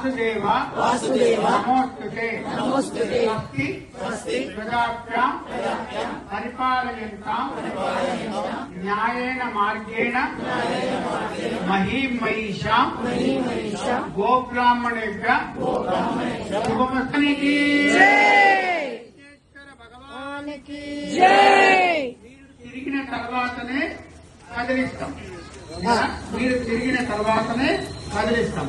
వాసుదేవ వాసుదేవ నమోస్తుతే. నమోస్తుతే. స్వస్తి స్వస్తి ప్రజాభ్యాం పరిపాలయంతాం. న్యాయేన మార్గేణ మహీం మహిషాం గోబ్రాహ్మణేభ్య శుభమస్తనికి. భగవానికి తిరిగిన తర్వాతనే కదిలిస్తాం. మీరు తిరిగిన తర్వాతనే కదిలిస్తాం.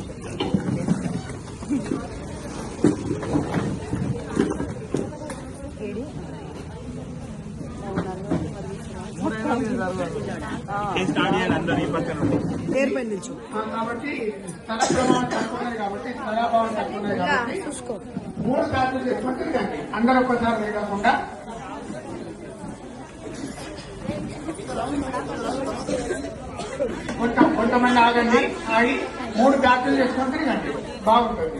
కాబట్టి ప్రభావం కాబట్టి ఉన్నది కాబట్టి మూడు సార్లు చేసుకుంటే అందరూ ఒక్కసారి కాకుండా కొంత కొంతమంది ఆగండి. ఆగి మూడు బ్యాచ్లు చేసుకుంటే కానీ బాగుంటుంది.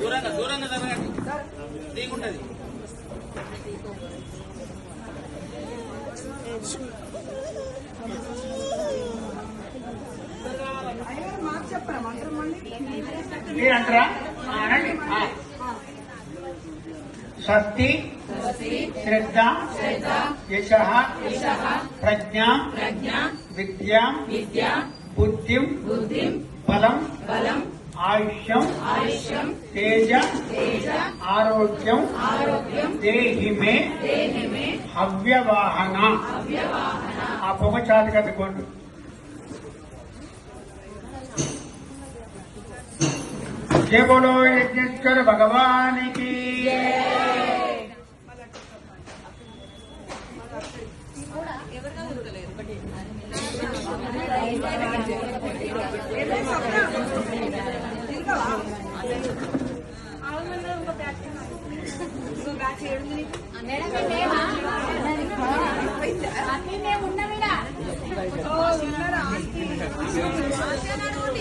దూరంగా దూరంగా జరగండి ఆ. స్వస్తి శ్రద్ధ యశ ప్రజ్ఞ విద్య బుద్ధిం బలం ఆయుష్యం తేజ ఆరోగ్యం దేహి మే హవ్యవాహన. ఆ పొగ చాటు కట్టుకోండి జయ బోలో యజ్ఞేశ్వర భగవానికి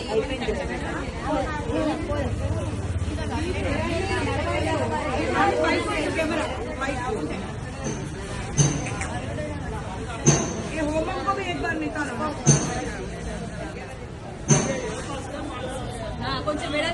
అయిపోయింది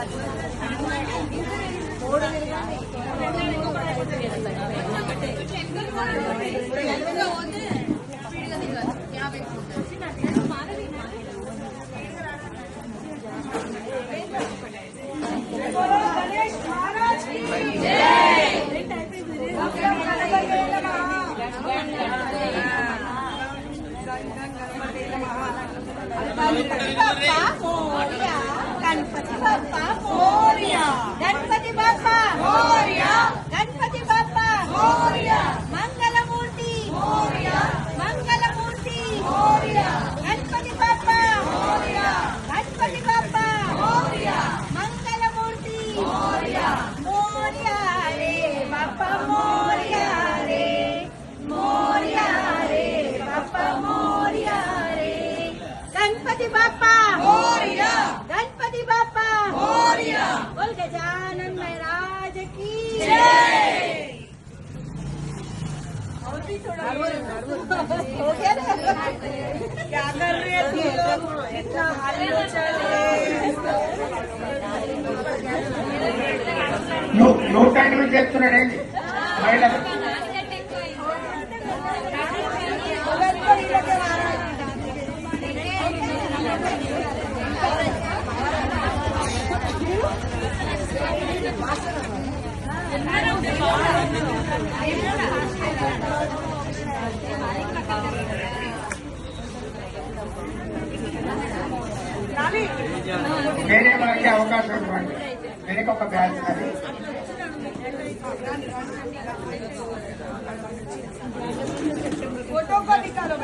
ಅದು ನಾನು ಡಿಜಿಟಲ್ ಕೋಡ್ಗೆ ಹೋಗ್ಬಿಡೋಣ ಅಂತ ಹೇಳಿದ್ನಲ್ಲ क्या कर रहे हैं तुम लोग इतना हाली हो चल నువ్వు నువ్వు టైం వేరే వారికి అవకాశం ఇవ్వండి. వెనుకొక బ్యాచ్ అది. ఫోటో కాపీ కాలో